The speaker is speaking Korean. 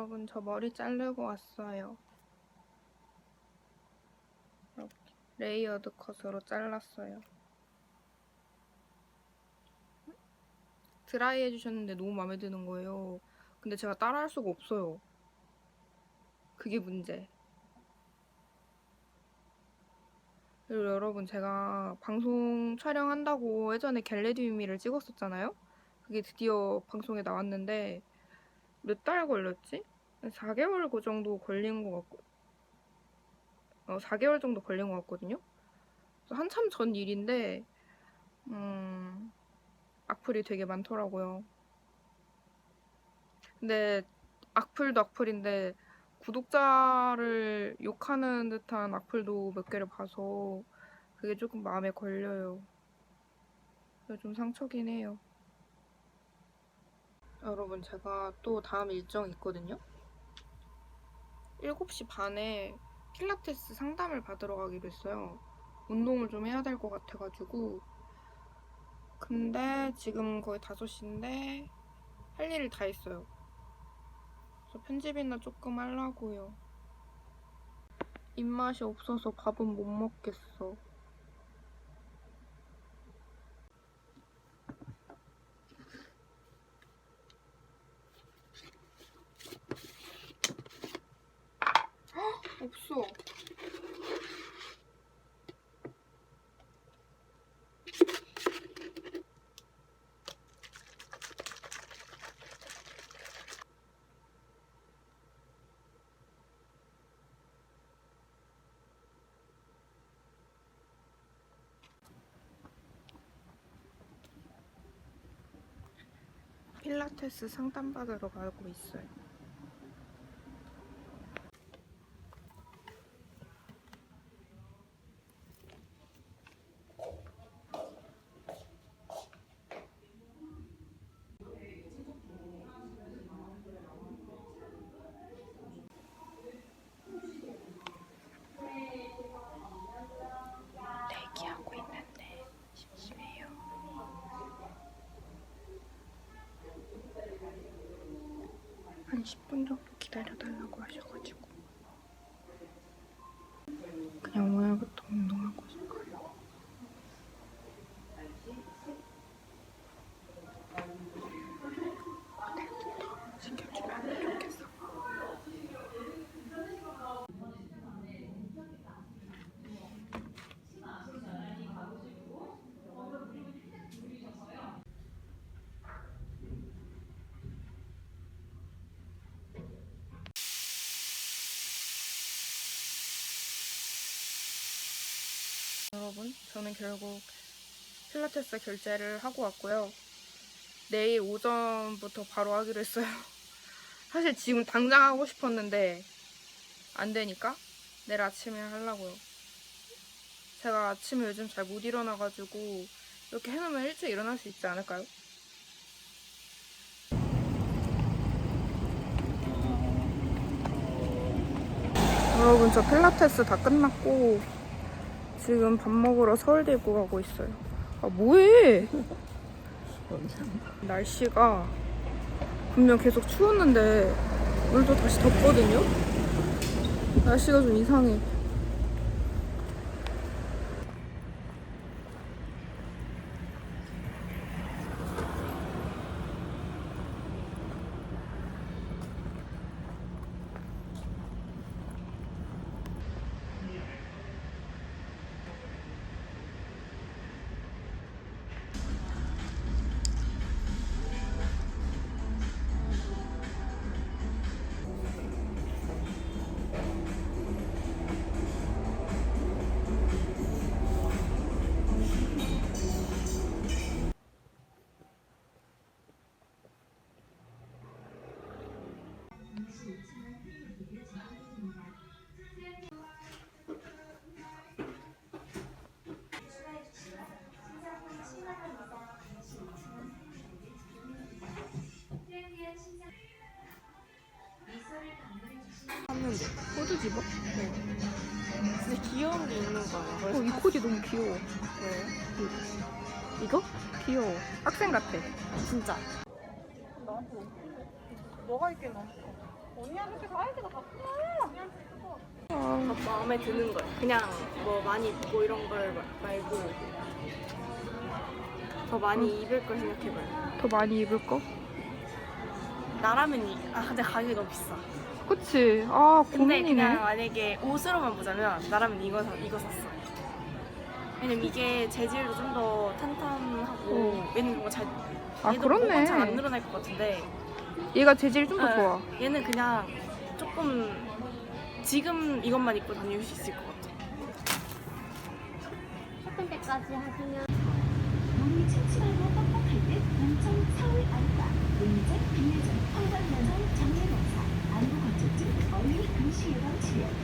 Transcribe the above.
여러분 저 머리 자르고 왔어요. 이렇게 레이어드 컷으로 잘랐어요. 드라이 해주셨는데 너무 마음에 드는 거예요. 근데 제가 따라할 수가 없어요. 그게 문제. 그리고 여러분 제가 방송 촬영한다고 예전에 겟레디미를 찍었었잖아요. 그게 드디어 방송에 나왔는데 몇 달 걸렸지? 4개월 그 정도 걸린 것 같고 어, 4개월 정도 걸린 것 같거든요. 한참 전 일인데 음, 악플이 되게 많더라고요. 근데 악플도 악플인데 구독자를 욕하는 듯한 악플도 몇 개를 봐서 그게 조금 마음에 걸려요. 좀 상처긴 해요. 여러분 제가 또 다음 일정이 있거든요. 7시 반에 필라테스 상담을 받으러 가기로 했어요. 운동을 좀 해야 될 것 같아가지고 근데 지금 거의 5시인데 할 일을 다 했어요. 그래서 편집이나 조금 하려고요. 입맛이 없어서 밥은 못 먹겠어. 필라테스 상담받으러 가고 있어요. 대기하고 있는데 심심해요. 한 10분 정도 기다려달라고 하셔가지고. 그냥 오늘부터 운동하고 싶어요. 오늘부터 시켜주면 좋겠어. 여러분, 저는 결국 필라테스 결제를 하고 왔고요. 내일 오전부터 바로 하기로 했어요. 사실 지금 당장 하고 싶었는데 안 되니까 내일 아침에 하려고요. 제가 아침에 요즘 잘 못 일어나가지고 이렇게 해놓으면 일찍 일어날 수 있지 않을까요? 여러분 저 필라테스 다 끝났고 지금 밥 먹으러 서울대 입구 가고 있어요. 아 뭐해? 날씨가 분명 계속 추웠는데 오늘도 다시 덥거든요. 날씨가 좀 이상해. 샀는데 코드 집어? 진짜 귀여운 게 있는 거야. 어, 이 코디 너무 귀여워. 왜? 이거? 귀여워. 학생 같아. 진짜. 뭐가 있겠나 언니한테 사이즈가 다 아, 더 마음에 드는 거예요. 그냥 뭐 많이 입고 이런 걸 마- 말고 더 많이 입을 걸 생각해봐요. 더 많이 입을 거? 나라면 이, 아 근데 가격이 너무 비싸. 그치. 아, 근데 고민이네. 그냥 만약에 옷으로만 보자면 나라면 이거 사, 이거 샀어. 왜냐면 이게 재질도 좀 더 탄탄하고 어. 얘는 뭔가 잘 아, 얘도 그렇네. 잘안 늘어날 것 같은데 얘가 재질이 좀더 네. 좋아. 얘는 그냥 조금 지금 이것만 입고 다닐 수 있을 것 같아. 첫 때까지 하시면 몸이 침침하고 뻑뻑할 듯 연천 서울 안과 음절 비내전 황광면성 장례봉사 안구 건조증 어린이 근시 예방 치료.